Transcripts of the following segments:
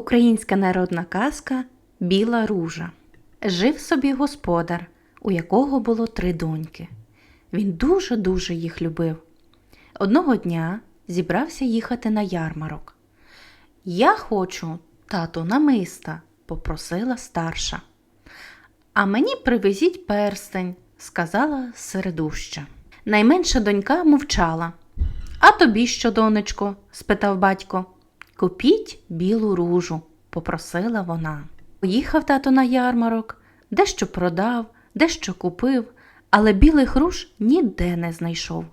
Українська народна казка Біла ружа. Жив собі господар, у якого було три доньки. Він дуже-дуже їх любив. Одного дня зібрався їхати на ярмарок. Я хочу, тату, намиста, попросила старша. А мені привезіть перстень, сказала середуща. Найменша донька мовчала. А тобі що, донечко? спитав батько. Купіть білу ружу, попросила вона. Поїхав тато на ярмарок, дещо продав, дещо купив, але білих руж ніде не знайшов.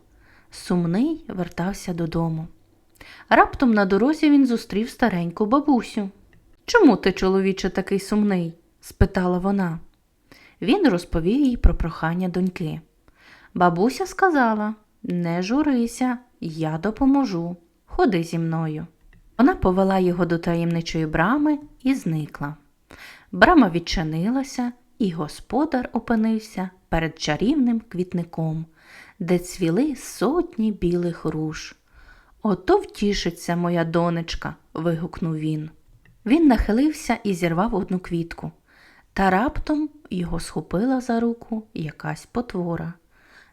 Сумний вертався додому. Раптом на дорозі він зустрів стареньку бабусю. Чому ти, чоловіче, такий сумний? спитала вона. Він розповів їй про прохання доньки. Бабуся сказала Не журися, я допоможу. Ходи зі мною. Вона повела його до таємничої брами і зникла. Брама відчинилася, і господар опинився перед чарівним квітником, де цвіли сотні білих руж. Ото втішиться моя донечка. вигукнув він. Він нахилився і зірвав одну квітку, та раптом його схопила за руку якась потвора.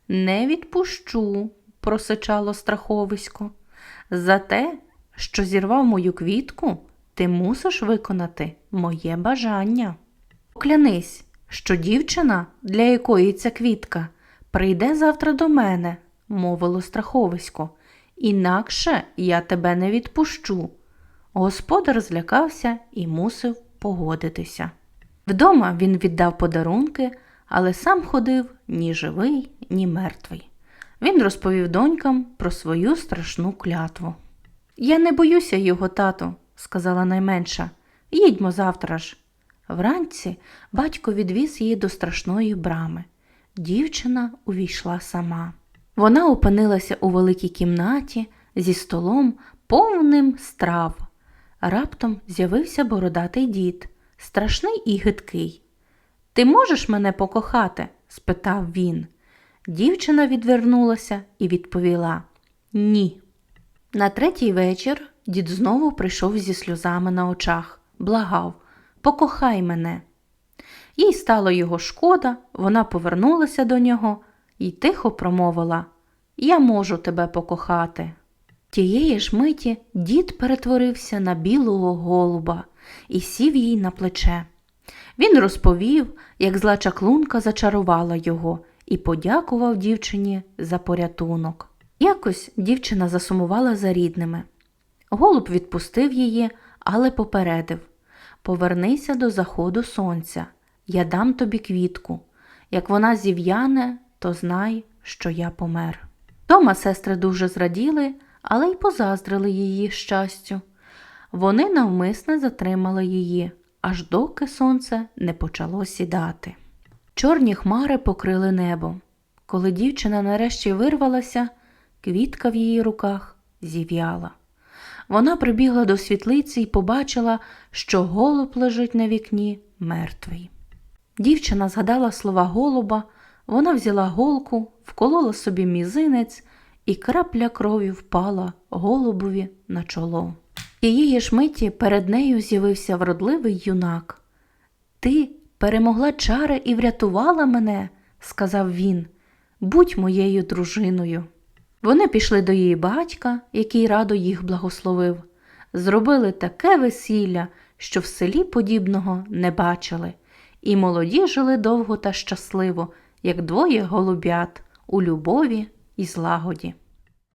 Не відпущу, просичало страховисько. За те, що зірвав мою квітку, ти мусиш виконати моє бажання. Поклянись, що дівчина, для якої ця квітка, прийде завтра до мене, мовило страховисько, інакше я тебе не відпущу. Господар злякався і мусив погодитися. Вдома він віддав подарунки, але сам ходив ні живий, ні мертвий. Він розповів донькам про свою страшну клятву. Я не боюся його, тату, сказала найменша. Їдьмо завтра ж. Вранці батько відвіз її до страшної брами. Дівчина увійшла сама. Вона опинилася у великій кімнаті зі столом, повним страв. Раптом з'явився бородатий дід, страшний і гидкий. Ти можеш мене покохати? спитав він. Дівчина відвернулася і відповіла Ні. На третій вечір дід знову прийшов зі сльозами на очах, благав Покохай мене. Їй стало його шкода, вона повернулася до нього і тихо промовила Я можу тебе покохати. Тієї ж миті дід перетворився на білого голуба і сів їй на плече. Він розповів, як зла чаклунка зачарувала його і подякував дівчині за порятунок. Якось дівчина засумувала за рідними. Голуб відпустив її, але попередив Повернися до заходу сонця, я дам тобі квітку. Як вона зів'яне, то знай, що я помер. Дома сестри дуже зраділи, але й позаздрили її щастю. Вони навмисне затримали її, аж доки сонце не почало сідати. Чорні хмари покрили небо. Коли дівчина нарешті вирвалася, квітка в її руках зів'яла. Вона прибігла до світлиці і побачила, що голуб лежить на вікні мертвий. Дівчина згадала слова голуба, вона взяла голку, вколола собі мізинець, і крапля крові впала голубові на чоло. Тієї ж миті перед нею з'явився вродливий юнак. Ти перемогла чари і врятувала мене, сказав він. Будь моєю дружиною. Вони пішли до її батька, який радо їх благословив, зробили таке весілля, що в селі подібного не бачили, і молоді жили довго та щасливо, як двоє голубят у любові і злагоді.